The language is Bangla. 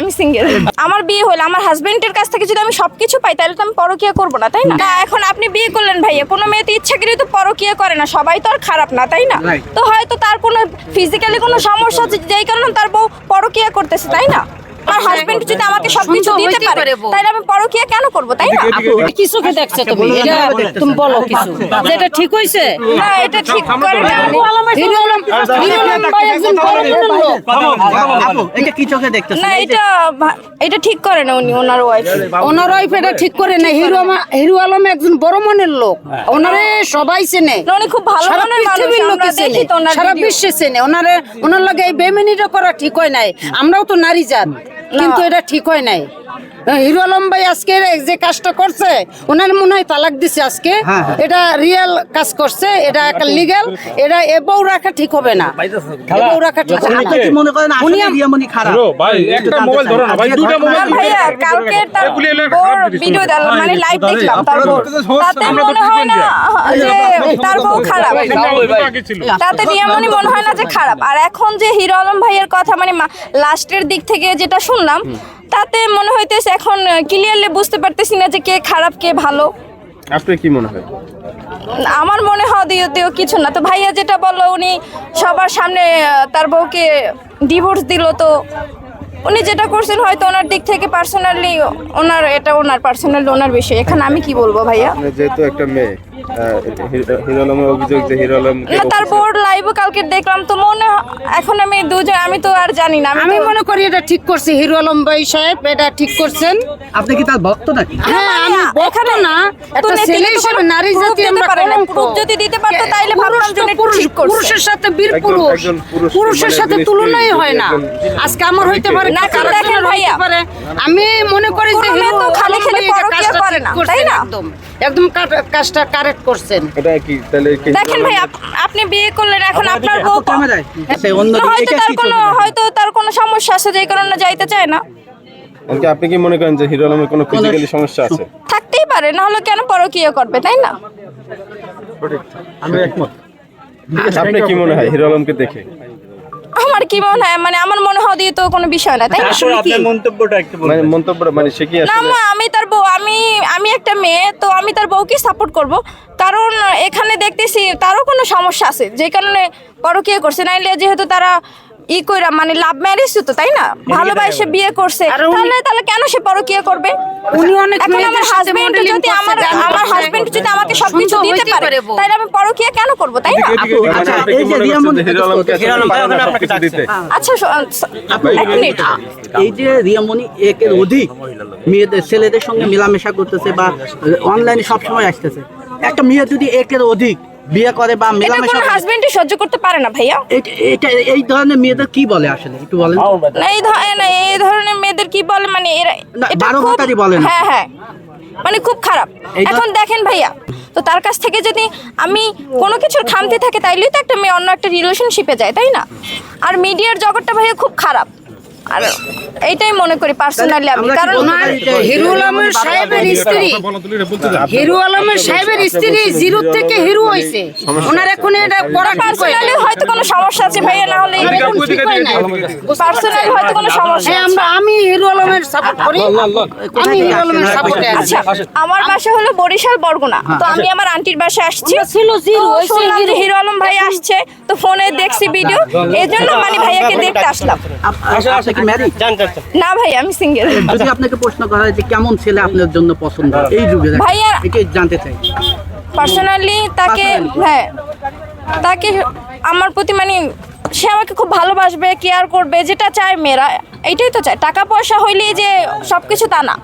আমি সিঙ্গেল আমার বিয়ে হলো আমার হাজবেন্ডের কাছ থেকে যদি আমি সবকিছু পাই তাহলে তো আমি পরকিয়া করব না তাই না? এখন আপনি বিয়ে করলেন ভাইয়া কোনো মেয়ে তো ইচ্ছা করে তো পরকিয়া করে না সবাই তো আর খারাপ না তাই না? তো হয়তো তার কোনো ফিজিক্যালি কোনো সমস্যা আছে যেই কারণে তার বউ পরকিয়া করতেছে তাই না? আমার হাজবেন্ড যদি আমাকে সবকিছু দিতে পারে তাহলে আমি পরকিয়া কেন করব তাই না? কি চোখে দেখছ তুমি? এটা তুমি বলো কিছু। এটা ঠিক হইছে? না এটা ঠিক করে না না এটা এটা ঠিক না উনি ওনার ওয়াইফ ওনার ওয়াইফ এটা ঠিক করে না হিরো হিরো আলম একজন বড় মনের লোক। ওনারে সবাই চেনে। উনি খুব ভালো সারা মনের মানুষ আমরা দেখি চেনে। তো ওনার সারা বিশ্বে চেনে। ওনারে ওনার লাগে এই বেমেনিটা করা ঠিক হয় নাই। আমরাও তো নারী জাত। কিন্তু এটা ঠিক হয় নাই। হিরো আলম ভাই আজকে যে কাজটা করছে ওনার মনে হয় তালাক দিছে আজকে। হ্যাঁ, হ্যাঁ। এটা রিয়েল কাজ করছে এটা একটা লিগ্যাল এটা এবউ রাখা ঠিক হবে না। এবউ রাখা ঠিক হবে না। মনে করেন আসলে আম- খারাপ? ভাই, একটা মোবাইল ধরো না, ভাই, আজকে মোবাইল ভাইয়া কালকে তার এগুলি হলো একটা ওর খারাপ জিনিস, ভিডিও শুনুন। মানে লাইভ দেখলাম তার তাতে মনে হয় না যে তার বউ খারাপ। তাতে নিয়মনি মনে হয় না যে খারাপ। আর এখন যে হিরো আলম ভাইয়ের কথা মানে লাস্টের দিক থেকে যেটা শুনলাম তাতে মনে হইতেছে এখন ক্লিয়ারলি বুঝতে পারতেছি না যে কে খারাপ কে ভালো। আপনার কি মনে হয়? আমার মনে হয় দিও দিও কিছু না। তো ভাইয়া যেটা বলল উনি সবার সামনে তার বউকে ডিভোর্স দিল তো উনি যেটা করছেন হয়তো ওনার দিক থেকে পার্সোনালি ওনার এটা ওনার পার্সোনালি ওনার বিষয়। এখানে আমি কি বলব ভাইয়া? যেহেতু একটা মেয়ে হিরো- হিরো আলমের অভিযোগ যে হিরো আলম তার বোর্ড লাইভও কালকে দেখলাম তো মনে হয়- এখন আমি দুজন আমি তো আর জানি না আমি মনে করি এটা ঠিক করছে হিরো আলম ভাই সাহেব এটা ঠিক করছেন। আপনি কি তার ভক্ত নাকি? হ্যাঁ আমি না, না। তো একটা ছেলে হিসেবে নারী জাতি আমরা। যদি দিতে পারতো তাইলে যে ঠিক করছে। পুরুষের সাথে বীর পুরুষ। পুরুষের মানে সাথে তুলনাই হয় না। একজন- আজকে আমার হইতে পারে না, দেখেন ভাইয়া। আমি মনে করি যে হিরো খালি পরকীয়া না, তাই না? একদম। একদম কাজটা কারেক্ট করছেন। এটা কি তাহলে দেখেন ভাই আপনি বিয়ে করলেন এখন আপনার বউ আপু ক্যামেরায় সে অন্য না, হয়তো তার কি কোনো হয়তো তার কোনো সমস্যা আছে যেই কারণে যাইতে চায় না। আপনি কি মনে করেন যে হিরো আলমের কোনো ফিজিক্যালি সমস্যা আছে? থাকতেই পারে না হলে কেন পরকীয়া করবে তাই না? আপনি কি মনে হয় হিরো আলমকে দেখে? আমার কি মনে হয় মানে আমার মনে হয় দিয়ে তো কোনো বিষয় না তাই না? মানে মন্তব্যটা মানে সে কি আসলে আমি তার বউ আমি একটা আমি তার বউকে সাপোর্ট করব। কারণ এখানে দেখতেছি তারও কোনো সমস্যা আছে। যে কারণে পরকীয়া করছে। নাইলে যেহেতু তারা ই কইরা মানে লাভ ম্যারেজ তো তাই না? ভালোবাসে বিয়ে করছে। তাহলে তাহলে কেন সে পরকীয়া করবে? উনি অনেক এখন আমার হাজবেন্ড যদি আমার আমার হাজবেন্ড যদি আমাকে সবকিছু দিতে পারে তাহলে আমি পরকীয়া কেন করব তাই না? আচ্ছা, এই যে মনে করছেন রিয়ামণি- যে হিরো আলমকে আসলে হিরো আলম পারে না দিতে। আচ্ছা এক মিনিট এই যে রিয়ামণি একের অধিক মেয়েদের ছেলেদের সঙ্গে মেলামেশা করতেছে বা অনলাইনে সবসময় আসতেছে। একটা মেয়ে যদি একের অধিক বিয়ে করে বা মেলামেশা কোনো হাজবেন্ডই সহ্য করতে পারে না ভাইয়া। এটা- এই ধরনের মেয়েদের কি বলে আসলে? একটু বলেন। না এই ধরনের না এই ধরনের মেয়েদের কি বলে? মানে এরা এটা বারো খুব- ভাতারি বলে না। হ্যাঁ হ্যাঁ। মানে খুব খারাপ। এখন দেখেন ভাইয়া তো তার কাছ থেকে যদি আমি কোনো কিছুর খামতি থাকে তাইলেই তো একটা মেয়ে অন্য একটা রিলেশনশিপে যায় তাই না? আর মিডিয়ার জগৎটা ভাইয়া খুব খারাপ। আর এইটাই মনে করি পার্সোনালি আমি। কারণ হিরো আলমের সাহেবের স্ত্রী। হিরো আলমের সাহেবের স্ত্রী জিরো থেকে হিরো হয়েছে। ওনার এখন এটা করা পার্সোনালি হয়তো কোনো সমস্যা আছে ভাইয়া না হলে হয়। পার্সোনালি হয়তো কোনো সমস্যা হ্যাঁ আমরা আমি হিরো আলমের সাপোর্ট করি। আমি হিরো আলমের সাপোর্টে আছি। আচ্ছা আমার বাসা হলো বরিশাল বরগুনা। তো আমি আমার আন্টির বাসায় আসছি। ছিল জিরো, হিরো। আলম ভাই ফোনে দেখছি ভিডিও এই জন্য মানে ভাইয়াকে দেখতে আসলাম না ভাই আমি সিঙ্গেল যদি আপনাকে প্রশ্ন করা হয় যে কেমন ছেলে আপনার জন্য পছন্দ এই যুগে ভাইয়া- এটাই জানতে চাই পার্সোনালি তাকে হ্যাঁ তাকে আমার প্রতি মানে সে আমাকে খুব ভালোবাসবে কেয়ার করবে যেটা চায় মেয়েরা এইটাই তো চায় টাকা পয়সা হইলেই যে সবকিছু তা না